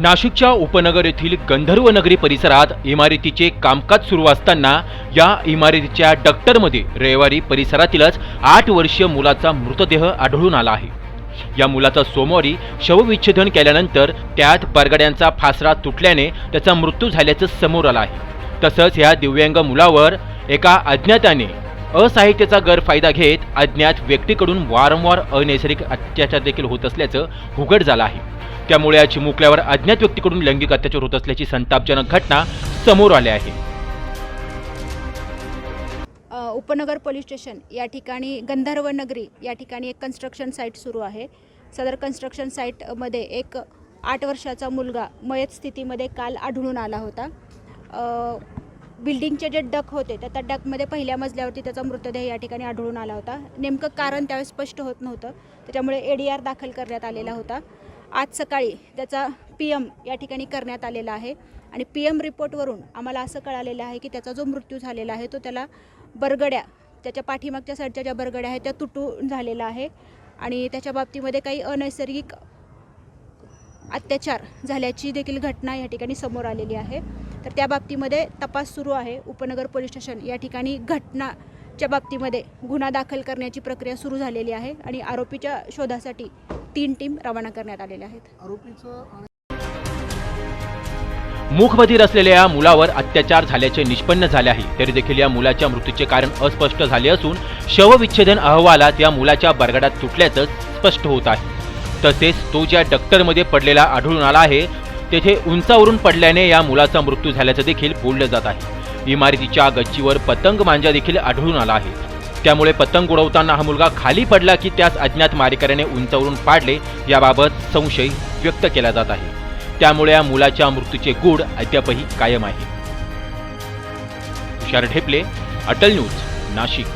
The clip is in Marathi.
नाशिकच्या उपनगर येथील गंधर्व नगरी परिसरात इमारतीचे कामकाज सुरू असताना या इमारतीच्या डक्टरमध्ये रविवारी परिसरातीलच आठ वर्षीय मुलाचा मृतदेह आढळून आला आहे. या मुलाचा सोमवारी शवविच्छेदन केल्यानंतर त्यात बरगड्यांचा फासरा तुटल्याने त्याचा मृत्यू झाल्याचं समोर आलं आहे. तसंच या दिव्यांग मुलावर एका अज्ञाताने असाहित्याचा गैरफायदा घेत अज्ञात व्यक्तीकडून वारंवार अनैसर्गिक अत्याचार देखील होत असल्याचं उघड झालं आहे. त्यामुळे या चिमुकल्यावर अज्ञात व्यक्तीकडून लैंगिक अत्याचार होत असल्याची संतापजनक घटना समोर आली आहे. उपनगर पोलीस स्टेशन या ठिकाणी गंधर्व नगरी या ठिकाणी एक कन्स्ट्रक्शन साईट सुरू आहे. सदर कन्स्ट्रक्शन साईटमध्ये एक आठ वर्षाचा मुलगा मयत स्थितीमध्ये काल आढळून आला होता. बिल्डिंगचे जे डक होते त्या त्या डकमध्ये पहिल्या मजल्यावरती त्याचा मृतदेह या ठिकाणी आढळून आला होता. नेमकं कारण त्यावेळेस स्पष्ट होत नव्हतं. त्याच्यामुळे ए डी आर दाखल करण्यात आलेला होता. आज सकाळी त्याचा पी एम या ठिकाणी करण्यात आलेला आहे. आणि पी एम रिपोर्टवरून आम्हाला असं कळालेलं आहे की त्याचा जो मृत्यू झालेला आहे तो त्याला बरगड्या त्याच्या पाठीमागच्या साईडच्या ज्या बरगड्या आहेत त्या तुटून झालेला आहे. आणि त्याच्या बाबतीमध्ये काही अनैसर्गिक अत्याचार झाल्याची देखील घटना या ठिकाणी समोर आलेली आहे. तर त्या बाबतीमध्ये तपास सुरू आहे. उपनगर पोलीस स्टेशन या ठिकाणी घटनाच्या बाबतीमध्ये गुन्हा दाखल करण्याची प्रक्रिया सुरू झालेली आहे. आणि आरोपीच्या शोधासाठी तीन टीम रवाना करण्यात आलेल्या आहेत. असलेल्या या मुलावर अत्याचार झाल्याचे निष्पन्न झाले आहे तरी देखील या मुलाच्या मृत्यूचे कारण अस्पष्ट झाले असून शवविच्छेदन अहवालात या मुलाच्या बरगडात तुटल्याचं स्पष्ट होत आहे. तसेच तो ज्या डक्टरमध्ये पडलेला आढळून आला आहे तेथे उंचावरून पडल्याने या मुलाचा मृत्यू झाल्याचं देखील बोललं जात आहे. इमारतीच्या गच्चीवर पतंग मांजा देखील आढळून आला आहे. त्यामुळे पतंग उडवताना हा मुलगा खाली पडला की त्यास अज्ञात मारेकऱ्याने उंचावरून पाडले याबाबत संशय व्यक्त केला जात आहे. त्यामुळे या मुलाच्या मृत्यूचे गूढ अद्यापही कायम आहे. तुषार ढेपले अटल न्यूज नाशिक.